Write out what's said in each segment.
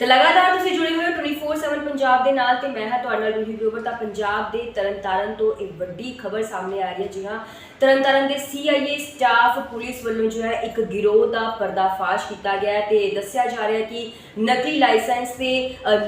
ਤੇ ਲਗਾਤਾਰ ਤੁਸੀਂ ਜੁੜੇ ਹੋਏ ਹੋ 24/7 ਪੰਜਾਬ ਦੇ ਨਾਲ ਤੇ ਮੈਂ ਹਾਂ ਤੁਹਾਡੇ ਨਾਲ ਰੂਹੀ ਗਰੋਵਰ ਤਾਂ ਪੰਜਾਬ ਦੇ ਤਰਨਤਾਰਨ ਤੋਂ ਇੱਕ ਵੱਡੀ ਖਬਰ ਸਾਹਮਣੇ ਆ ਰਹੀ ਹੈ। ਜੀ ਹਾਂ, ਤਰਨਤਾਰਨ ਦੇ CIA ਸਟਾਫ ਪੁਲਿਸ ਵੱਲੋਂ ਜੋ ਹੈ ਇੱਕ ਗਿਰੋਹ ਦਾ ਪਰਦਾਫਾਸ਼ ਕੀਤਾ ਗਿਆ ਹੈ ਤੇ ਦੱਸਿਆ ਜਾ ਰਿਹਾ ਹੈ ਕਿ ਨਕਲੀ ਲਾਇਸੈਂਸ ਤੇ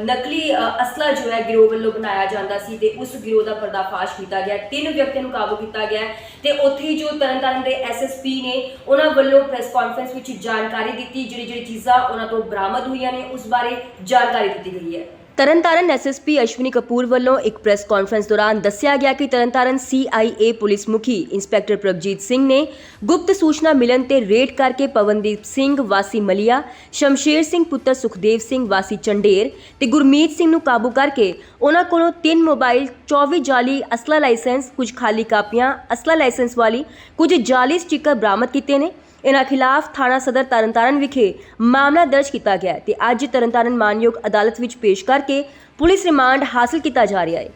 ਨਕਲੀ ਅਸਲਾ ਜੋ ਹੈ ਗਿਰੋਹ ਵੱਲੋਂ ਬਣਾਇਆ ਜਾਂਦਾ ਸੀ ਤੇ ਉਸ ਗਿਰੋਹ ਦਾ ਪਰਦਾਫਾਸ਼ ਕੀਤਾ ਗਿਆ ਤਿੰਨ ਵਿਅਕਤੀਆਂ ਨੂੰ ਕਾਬੂ ਕੀਤਾ ਗਿਆ ਹੈ ਤੇ ਉੱਥੇ ਹੀ ਜੋ ਤਰਨਤਾਰਨ ਦੇ ਐਸਐਸਪੀ ਨੇ ਉਹਨਾਂ ਵੱਲੋਂ ਪ੍ਰੈਸ ਕਾਨਫਰੰਸ ਵਿੱਚ ਜਾਣਕਾਰੀ ਦਿੱਤੀ ਜਿਹੜੀ ਜਿਹੜੀ ਚੀਜ਼ਾਂ ਉਹਨਾਂ ਤੋਂ ਬਰਾਮਦ ਹੋਈਆਂ ਨੇ, ਉਸ ਬਾਰੇ ਜਾਣਕਾਰੀ ਦਿੱਤੀ ਗਈ ਹੈ। ਤਰਨਤਾਰਨ ਐਸਐਸਪੀ ਅਸ਼ਵਨੀ ਕਪੂਰ ਵੱਲੋਂ ਇੱਕ ਪ੍ਰੈਸ ਕਾਨਫਰੰਸ ਦੌਰਾਨ ਦੱਸਿਆ ਗਿਆ ਕਿ ਤਰਨਤਾਰਨ ਸੀਆਈਏ ਪੁਲਿਸ ਮੁਖੀ ਇੰਸਪੈਕਟਰ ਪ੍ਰਭਜੀਤ ਸਿੰਘ ਨੇ ਗੁਪਤ ਸੂਚਨਾ ਮਿਲਣ ਤੇ ਰੇਡ ਕਰਕੇ ਪਵਨਦੀਪ ਸਿੰਘ, ਵਾਸੀ ਮਲੀਆ, ਸ਼ਮਸ਼ੇਰ ਸਿੰਘ ਪੁੱਤਰ ਸੁਖਦੇਵ ਸਿੰਘ, ਵਾਸੀ ਚੰਡੇਰ ਤੇ ਗੁਰਮੀਤ ਸਿੰਘ ਨੂੰ ਕਾਬੂ ਕਰਕੇ ਉਹਨਾਂ ਕੋਲੋਂ ਤਿੰਨ ਮੋਬਾਈਲ 24 ਜਾਲੀ ਅਸਲਾ ਲਾਇਸੈਂਸ, ਕੁਝ ਖਾਲੀ ਕਾਪੀਆਂ, ਅਸਲਾ ਲਾਇਸੈਂਸ ਵਾਲੀ ਕੁਝ ਜਾਲੀ ਸਟicker ਬਰਾਮਦ ਕੀਤੇ ਨੇ। ਇਹਨਾਂ ਖਿਲਾਫ ਥਾਣਾ ਸਦਰ ਤਰਨਤਾਰਨ ਵਿਖੇ ਮਾਮਲਾ ਦਰਜ ਕੀਤਾ ਗਿਆ ਹੈ ਤੇ ਅੱਜ ਤਰਨਤਾਰਨ ਮਾਨਯੋਗ ਅਦਾਲਤ ਵਿੱਚ ਪੇਸ਼ ਕਰਕੇ ਪੁਲਿਸ ਰਿਮਾਂਡ ਹਾਸਲ ਕੀਤਾ ਜਾ ਰਿਹਾ ਹੈ।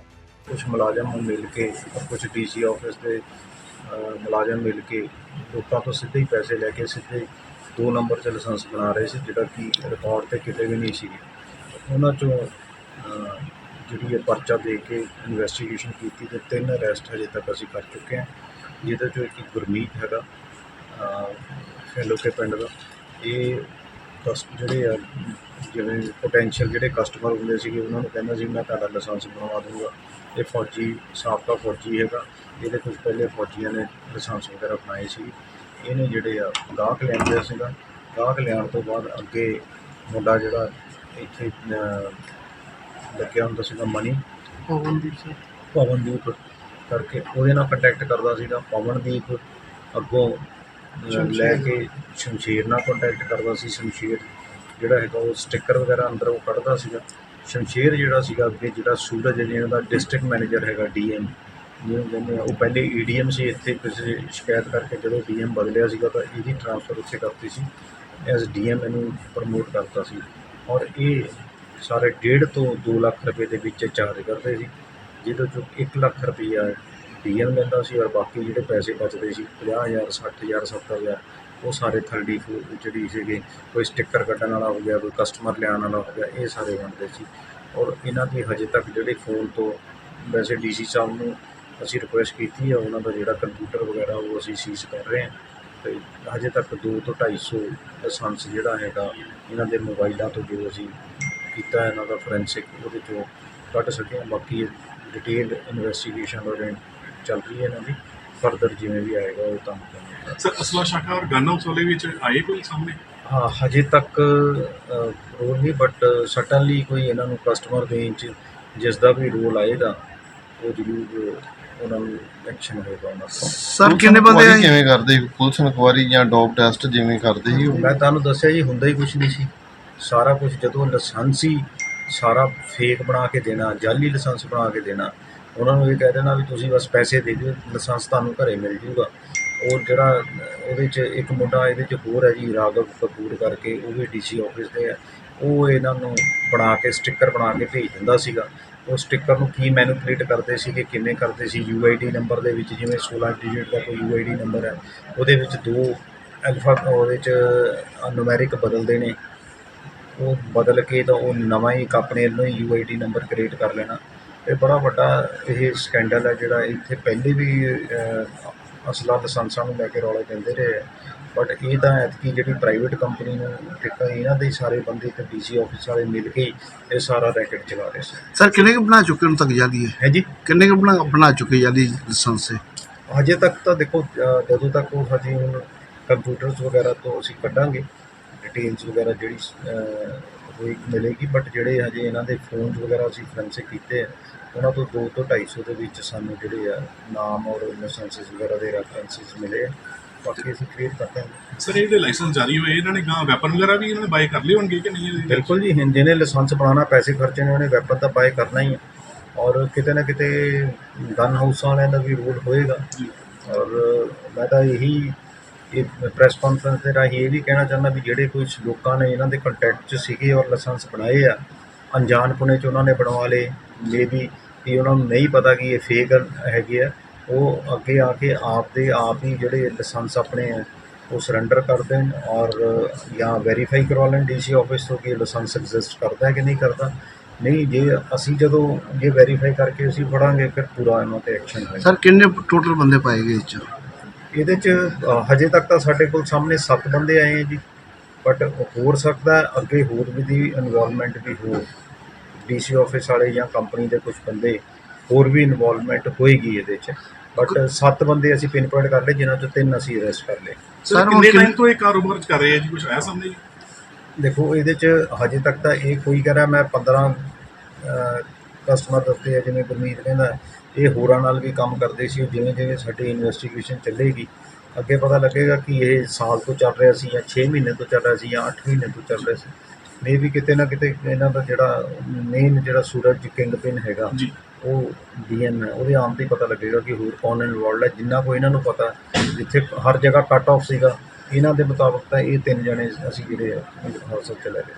ਕੁਝ ਮੁਲਾਜ਼ਮ ਨੂੰ ਮਿਲ ਕੇ ਕੁਝ ਡੀਸੀ ਆਫਿਸ ਦੇ ਮੁਲਾਜ਼ਮ ਮਿਲ ਕੇ ਲੋਕਾਂ ਤੋਂ ਸਿੱਧੇ ਹੀ ਪੈਸੇ ਲੈ ਕੇ ਸਿੱਧੇ ਦੋ ਨੰਬਰ 'ਚ ਲਾਇਸੈਂਸ ਬਣਾ ਰਹੇ ਸੀ, ਜਿਹੜਾ ਕਿ ਰਿਕਾਰਡ ਤੇ ਕਿਤੇ ਵੀ ਨਹੀਂ ਸੀ। ਉਹਨਾਂ 'ਚੋਂ ਜਿਹੜੀ ਇਹ ਪਰਚਾ ਦੇ ਕੇ ਇਨਵੈਸਟੀਗੇਸ਼ਨ ਕੀਤੀ ਤੇ ਤਿੰਨ ਅਰੈਸਟ ਹਜੇ ਤੱਕ ਅਸੀਂ ਕਰ ਚੁੱਕੇ ਹਾਂ, ਜਿਹਦੇ 'ਚੋਂ ਇੱਕ ਗੁਰਮੀਤ ਹੈਗਾ ਫੈਲੋਕੇ ਪਿੰਡ ਦਾ। ਇਹ ਕਸ ਜਿਹੜੇ ਆ ਜਿਵੇਂ ਪੋਟੈਂਸ਼ੀਅਲ ਜਿਹੜੇ ਕਸਟਮਰ ਹੁੰਦੇ ਸੀਗੇ ਉਹਨਾਂ ਨੂੰ ਕਹਿੰਦਾ ਸੀ ਮੈਂ ਤੁਹਾਡਾ ਲਾਇਸੈਂਸ ਬਣਵਾ ਦੂੰਗਾ ਇਹ ਫੌਜੀ ਸਾਬਕਾ ਫੌਜੀ ਹੈਗਾ। ਇਹਦੇ ਕੁਝ ਪਹਿਲੇ ਫੌਜੀਆਂ ਨੇ ਲਾਇਸੈਂਸ ਵਗੈਰਾ ਬਣਾਏ ਸੀ। ਇਹਨੇ ਜਿਹੜੇ ਆ ਗਾਹਕ ਲੈਂਦੇ ਸੀਗਾ। ਗਾਹਕ ਲਿਆਉਣ ਤੋਂ ਬਾਅਦ ਅੱਗੇ ਮੁੰਡਾ ਜਿਹੜਾ ਇੱਥੇ ਲੱਗਿਆ ਹੁੰਦਾ ਸੀਗਾ ਮਨੀ। ਪਵਨਦੀਪ ਸਿੰਘ ਪਵਨਦੀਪ ਕਰਕੇ ਉਹਦੇ ਨਾਲ ਕੰਟੈਕਟ ਕਰਦਾ ਸੀਗਾ। ਪਵਨਦੀਪ ਅੱਗੋਂ ਲੈ ਕੇ ਸ਼ਮਸ਼ੀਰ ਨਾਲ ਕੰਟੈਕਟ ਕਰਦਾ ਸੀ ਸ਼ਮਸ਼ੀਰ ਜਿਹੜਾ ਹੈਗਾ ਉਹ ਸਟicker ਵਗੈਰਾ ਅੰਦਰ ਉਹ ਕੱਢਦਾ ਸੀਗਾ। ਸ਼ਮਸ਼ੀਰ ਜਿਹੜਾ ਸੀਗਾ ਅੱਗੇ ਜਿਹੜਾ ਸੂਰਜ ਜਿਹਨਾਂ ਦਾ ਡਿਸਟ੍ਰਿਕਟ ਮੈਨੇਜਰ ਹੈਗਾ ਡੀਐਮ ਜਿਹਨੂੰ ਕਹਿੰਦੇ ਆ ਉਹ ਪਹਿਲੇ ਈਡੀਐਮ ਸੀ ਇੱਥੇ ਕਿਸੇ ਸ਼ਿਕਾਇਤ ਕਰਕੇ ਜਦੋਂ ਡੀਐਮ ਬਦਲਿਆ ਸੀਗਾ ਤਾਂ ਇਹਦੀ ਟ੍ਰਾਂਸਫਰ ਉੱਥੇ ਕਰਤੀ ਸੀ ਐਸ ਡੀਐਮ ਇਹਨੂੰ ਪ੍ਰਮੋਟ ਕਰਤਾ ਸੀ। ਔਰ ਇਹ ਸਾਰੇ 1.5 ਤੋਂ 2 ਲੱਖ ਰੁਪਏ ਦੇ ਵਿੱਚ ਚਾਰਜ ਕਰਦੇ ਸੀ ਜਿਹਦੇ ਚੋਂ 1 ਲੱਖ ਰੁਪਈਆ ਡੀਐਮ ਲੈਂਦਾ ਸੀ ਔਰ ਬਾਕੀ ਜਿਹੜੇ ਪੈਸੇ ਬਚਦੇ ਸੀ 50000 60000 70000 ਉਹ ਸਾਰੇ ਥਰਡੀ ਫੋਰ ਜਿਹੜੀ ਸੀਗੇ, ਕੋਈ ਸਟicker ਕੱਢਣ ਵਾਲਾ ਹੋ ਗਿਆ, ਕੋਈ ਕਸਟਮਰ ਲਿਆਉਣ ਵਾਲਾ ਹੋ ਗਿਆ, ਇਹ ਸਾਰੇ ਬਣਦੇ ਸੀ। ਔਰ ਇਹਨਾਂ ਦੀ ਹਜੇ ਤੱਕ ਜਿਹੜੇ ਫੋਨ ਤੋਂ ਵੈਸੇ ਡੀਸੀ ਸਾਹਿਬ ਨੂੰ ਅਸੀਂ ਰਿਕੁਐਸਟ ਕੀਤੀ ਹੈ ਉਹਨਾਂ ਦਾ ਜਿਹੜਾ ਕੰਪਿਊਟਰ ਵਗੈਰਾ ਉਹ ਅਸੀਂ ਸੀਜ਼ ਕਰ ਰਹੇ ਹਾਂ। ਤੇ ਹਜੇ ਤੱਕ 2 ਤੋਂ 250 ਲਾਇਸੈਂਸ ਜਿਹੜਾ ਹੈਗਾ, ਇਹਨਾਂ ਦੇ ਮੋਬਾਈਲਾਂ ਤੋਂ ਜੋ ਅਸੀਂ ਕੀਤਾ ਇਹਨਾਂ ਦਾ ਫੋਰੈਂਸਿਕ ਉਹਦੇ ਚੋਂ ਕੱਢ ਸਕੇ ਹਾਂ। ਬਾਕੀ ਡਿਟੇਲਡ ਇਨਵੈਸਟੀਗੇਸ਼ਨ ਔਰ ਚੱਲ ਰਹੀ ਹੈ ਇਹਨਾਂ ਦੀ ਫਰਦਰ ਜਿਵੇਂ ਵੀ ਆਏਗਾ ਉਹ ਤੁਹਾਨੂੰ ਸਰ ਅਸਲਾ ਸ਼ਾਖਾ ਔਰ ਗਨ ਹਾਊਸ ਵਾਲੇ ਵਿੱਚ ਆਏ ਕੋਈ ਸਾਹਮਣੇ? ਹਾਂ ਹਜੇ ਤੱਕ ਰੋਲ ਨਹੀਂ ਬਟ ਸਟਨਲੀ ਕੋਈ ਇਹਨਾਂ ਨੂੰ ਕਸਟਮਰ ਚ ਜਿਸ ਦਾ ਵੀ ਰੋਲ ਆਏਗਾ ਉਹ ਜ਼ਰੂਰ ਉਹਨਾਂ ਨੂੰ ਐਕਸ਼ਨ ਹੋਏਗਾ ਉਹਨਾਂ ਦਾ ਸਰ ਕਿੰਨੇ ਬੰਦੇ ਆਏ? ਕਿਵੇਂ ਕਰਦੇ ਸੀ? ਪੁਲਿਸ ਇਨਕੁਆਰੀ ਜਾਂ ਡੋਪ ਟੈਸਟ ਜਿਵੇਂ ਕਰਦੇ ਸੀ ਮੈਂ ਤੁਹਾਨੂੰ ਦੱਸਿਆ ਜੀ ਹੁੰਦਾ ਹੀ ਕੁਝ ਨਹੀਂ ਸੀ। ਸਾਰਾ ਕੁਝ ਜਦੋਂ ਲਾਇਸੈਂਸ ਹੀ ਸਾਰਾ ਫੇਕ ਬਣਾ ਕੇ ਦੇਣਾ ਜਾਲੀ ਲਾਇਸੈਂਸ ਬਣਾ ਕੇ ਦੇਣਾ ਉਹਨਾਂ ਨੂੰ ਇਹ ਕਹਿ ਦੇਣਾ ਵੀ ਤੁਸੀਂ ਬਸ ਪੈਸੇ ਦੇ ਦਿਓ, ਲਾਇਸੈਂਸ ਤੁਹਾਨੂੰ ਘਰੇ ਮਿਲ ਜੂਗਾ। ਉਹ ਜਿਹੜਾ, ਉਹਦੇ 'ਚ ਇੱਕ ਮੁੰਡਾ ਇਹਦੇ 'ਚ ਹੋਰ ਹੈ ਜੀ, ਰਾਘਵ ਕਪੂਰ ਕਰਕੇ, ਉਹ ਵੀ ਡੀਸੀ ਆਫਿਸ ਦੇ ਹੈ ਉਹ ਇਹਨਾਂ ਨੂੰ ਬਣਾ ਕੇ, ਸਟicker ਬਣਾ ਕੇ ਭੇਜ ਦਿੰਦਾ ਸੀਗਾ। ਉਹ ਸਟicker ਨੂੰ ਕੀ ਮੈਨੂਪਲੇਟ ਕਰਦੇ ਸੀਗੇ, ਕਿਵੇਂ ਕਰਦੇ ਸੀ ਯੂਆਈਡੀ ਨੰਬਰ ਦੇ ਵਿੱਚ ਜਿਵੇਂ 16 ਡਿਜਿਟ ਦਾ ਕੋਈ ਯੂਆਈਡੀ ਨੰਬਰ ਹੈ, ਉਹਦੇ ਵਿੱਚ ਦੋ ਅਲਫਾ ਉਹਦੇ 'ਚ ਨੂਮੈਰਿਕ ਬਦਲਦੇ ਨੇ। ਉਹ ਬਦਲ ਕੇ ਤਾਂ ਉਹ ਨਵਾਂ ਹੀ ਇੱਕ ਆਪਣੇ ਵੱਲੋਂ ਹੀ ਯੂਆਈਡੀ ਨੰਬਰ ਕ੍ਰੀਏਟ ਕਰ ਲੈਣਾ। ਇਹ ਬੜਾ ਵੱਡਾ ਇਹ ਸਕੈਂਡਲ ਹੈ ਜਿਹੜਾ ਇੱਥੇ ਪਹਿਲੇ ਵੀ ਅਸਲਾ ਲਾਇਸੈਂਸਾਂ ਨੂੰ ਲੈ ਕੇ ਰੌਲੇ ਪੈਂਦੇ ਰਹੇ ਬਟ ਇਹ ਤਾਂ ਐਤਕੀ ਜਿਹੜੀ ਪ੍ਰਾਈਵੇਟ ਕੰਪਨੀ ਨੂੰ ਟਿੱਕਾ ਇਹਨਾਂ ਦੇ ਸਾਰੇ ਬੰਦੇ ਤੇ ਡੀਸੀ ਆਫਿਸ ਵਾਲੇ ਮਿਲ ਕੇ ਇਹ ਸਾਰਾ ਰੈਕਟ ਚਲਾ ਰਹੇ ਸੀ। ਸਰ ਕਿੰਨੇ ਕੁ ਬਣਾ ਚੁੱਕੇ ਹੁਣ ਤੱਕ ਜਾਲੀ ਹੈ? ਹੈ ਜੀ? ਕਿੰਨੇ ਕੁ ਬਣਾ ਬਣਾ ਚੁੱਕੇ ਜਾਲੀ ਲਾਇਸੈਂਸ ਹਜੇ ਤੱਕ ਤਾਂ ਦੇਖੋ ਜਦੋਂ ਤੱਕ ਉਹ ਹਜੇ ਹੁਣ ਕੰਪਿਊਟਰਸ ਵਗੈਰਾ ਤੋਂ ਅਸੀਂ ਕੱਢਾਂਗੇ ਡਿਟੇਲਸ ਵਗੈਰਾ ਜਿਹੜੀ ਹੋਈ ਮਿਲੇਗੀ ਬਟ ਜਿਹੜੇ ਹਜੇ ਇਹਨਾਂ ਦੇ ਫੋਨਸ ਵਗੈਰਾ ਅਸੀਂ ਫੋਰੈਂਸਿਕ ਕੀਤੇ ਆ ਉਹਨਾਂ ਤੋਂ 2 ਤੋਂ 250 ਦੇ ਵਿੱਚ ਸਾਨੂੰ ਜਿਹੜੇ ਆ ਨਾਮ ਔਰ ਲਾਇਸੈਂਸਸ ਵਗੈਰਾ ਦੇ ਰੈਫਰੈਂਸਿਸ ਮਿਲੇ ਆ। ਬਾਕੀ ਅਸੀਂ ਕਲੀਅਰ ਕਰਦੇ ਹਾਂ ਸਰ ਇਹਦੇ ਲਾਇਸੈਂਸ ਜਾਰੀ ਹੋਏ ਇਹਨਾਂ ਨੇ ਗਾਂ ਵੈਪਨ ਵਗੈਰਾ ਵੀ ਇਹਨਾਂ ਨੇ ਬਾਈ ਕਰ ਲਏ ਹੋਣਗੇ ਕਿ ਨਹੀਂ? ਬਿਲਕੁਲ ਜੀ ਜਿਹਨੇ ਲਾਇਸੈਂਸ ਬਣਾਉਣਾ ਪੈਸੇ ਖਰਚੇ ਨੇ ਉਹਨੇ ਵੈਪਨ ਤਾਂ ਬਾਏ ਕਰਨਾ ਹੀ ਹੈ ਔਰ ਕਿਤੇ ਨਾ ਕਿਤੇ ਗਨ ਹਾਊਸ ਵਾਲਿਆਂ ਦਾ ਵੀ ਰੋਲ ਹੋਏਗਾ। ਔਰ ਮੈਂ ਤਾਂ ਇਹੀ ਇਹ ਪ੍ਰੈਸ ਕਾਨਫਰੰਸ ਦੇ ਰਾਹੀਂ ਇਹ ਵੀ ਕਹਿਣਾ ਚਾਹੁੰਦਾ ਵੀ ਜਿਹੜੇ ਕੁਝ ਲੋਕਾਂ ਨੇ ਇਹਨਾਂ ਦੇ ਕੰਟੈਕਟ 'ਚ ਸੀਗੇ ਔਰ ਲਾਇਸੈਂਸ ਬਣਾਏ ਆ ਅਣਜਾਣਪੁਣੇ 'ਚ ਉਹਨਾਂ ਨੇ ਬਣਵਾ ਲਏ ਮੇਬੀ ਵੀ ਉਹਨਾਂ ਨੂੰ ਨਹੀਂ ਪਤਾ ਕਿ ਇਹ ਫੇਕ ਹੈਗੇ ਆ, ਉਹ ਅੱਗੇ ਆ ਕੇ ਆਪ ਦੇ ਆਪ ਹੀ ਜਿਹੜੇ ਲਾਇਸੈਂਸ ਆਪਣੇ ਉਹ ਸਰੈਂਡਰ ਕਰ ਦੇਣ ਔਰ ਜਾਂ ਵੈਰੀਫਾਈ ਕਰਵਾ ਲੈਣ ਡੀਸੀ ਆਫਿਸ ਤੋਂ ਕਿ ਲਾਇਸੈਂਸ ਐਗਜ਼ਿਸਟ ਕਰਦਾ ਹੈ ਕਿ ਨਹੀਂ ਕਰਦਾ। ਨਹੀਂ, ਜੇ ਅਸੀਂ ਜਦੋਂ ਇਹ ਵੈਰੀਫਾਈ ਕਰਕੇ ਅਸੀਂ ਫੜਾਂਗੇ, ਫਿਰ ਪੂਰਾ ਇਹਨਾਂ ਤੇ ਐਕਸ਼ਨ ਹੋਏਗਾ। ਸਰ ਕਿੰਨੇ ਟੋਟਲ ਬੰਦੇ ਪਾਏ ਗਏ ਇਹ 'ਚ? ਇਹਦੇ ਚ ਹਜੇ ਤੱਕ ਤਾਂ ਸਾਡੇ ਕੋਲ ਸਾਹਮਣੇ 7 ਬੰਦੇ ਆਏ ਹੈ ਜੀ ਬਟ ਹੋਰ ਸਕਦਾ ਹੈ ਅੱਗੇ ਹੋਰ ਵੀ ਦੀ ਇਨਵੋਲਵਮੈਂਟ ਵੀ ਹੋ ਡੀਸੀ ਆਫਿਸ ਵਾਲੇ ਜਾਂ ਕੰਪਨੀ ਦੇ ਕੁਝ ਬੰਦੇ ਹੋਰ ਵੀ ਇਨਵੋਲਵਮੈਂਟ ਹੋਏਗੀ ਇਹਦੇ ਚ। ਬਟ 7 ਬੰਦੇ ਅਸੀਂ ਪਿਨ ਪੁਆਇੰਟ ਕਰ ਲਏ ਜਿਨ੍ਹਾਂ ਚੋਂ ਤਿੰਨ ਅਸੀਂ ਅਰੈਸਟ ਕਰ ਲਏ। ਸਰ ਕਿੰਨੇ ਟਾਈਮ ਤੋਂ ਇਹ ਕਾਰੋਬਾਰ ਚ ਕਰ ਰਹੇ ਆ ਜੀ? ਕੁਝ ਆਇਆ ਸਾਹਮਣੇ ਜੀ? ਦੇਖੋ ਇਹਦੇ ਚ ਹਜੇ ਤੱਕ ਤਾਂ ਇਹ ਕੋਈ ਕਹਿ ਰਿਹਾ ਮੈਂ 15 ਕਸਟਮਰ ਦੱਸਦੇ ਆ ਜਿਵੇਂ ਗੁਰਮੀਤ ਕਹਿੰਦਾ ਇਹ ਹੋਰਾਂ ਨਾਲ ਵੀ ਕੰਮ ਕਰਦੇ ਸੀ ਜਿਵੇਂ ਜਿਵੇਂ ਸਾਡੀ ਇਨਵੈਸਟੀਗੇਸ਼ਨ ਚੱਲੇਗੀ ਅੱਗੇ ਪਤਾ ਲੱਗੇਗਾ ਕਿ ਇਹ ਸਾਲ ਤੋਂ ਚੱਲ ਰਿਹਾ ਸੀ ਜਾਂ 6 ਮਹੀਨੇ ਤੋਂ ਚੱਲ ਰਿਹਾ ਸੀ ਜਾਂ 8 ਮਹੀਨੇ ਤੋਂ ਚੱਲ ਰਿਹਾ ਸੀ। ਮੇ ਵੀ ਕਿਤੇ ਨਾ ਕਿਤੇ ਇਹਨਾਂ ਦਾ ਜਿਹੜਾ ਮੇਨ ਜਿਹੜਾ ਸੂਰਜ ਕਿੰਗ ਪਿਨ ਹੈਗਾ ਉਹ ਡੀਐਨ ਹੈ ਉਹਦੇ ਆਉਣ ਤੇ ਪਤਾ ਲੱਗੇਗਾ ਕਿ ਹੋਰ ਕੌਣ ਇਨਵੋਲਡ ਹੈ। ਜਿੰਨਾ ਕੋ ਇਹਨਾਂ ਨੂੰ ਪਤਾ ਜਿੱਥੇ ਹਰ ਜਗ੍ਹਾ ਕੱਟ ਆਫ ਸੀਗਾ ਇਹਨਾਂ ਦੇ ਮੁਤਾਬਕ ਤਾਂ ਇਹ ਤਿੰਨ ਜਣੇ ਅਸੀਂ ਜਿਹੜੇ ਹਾਊਸ ਚ ਲੈ ਗਏ।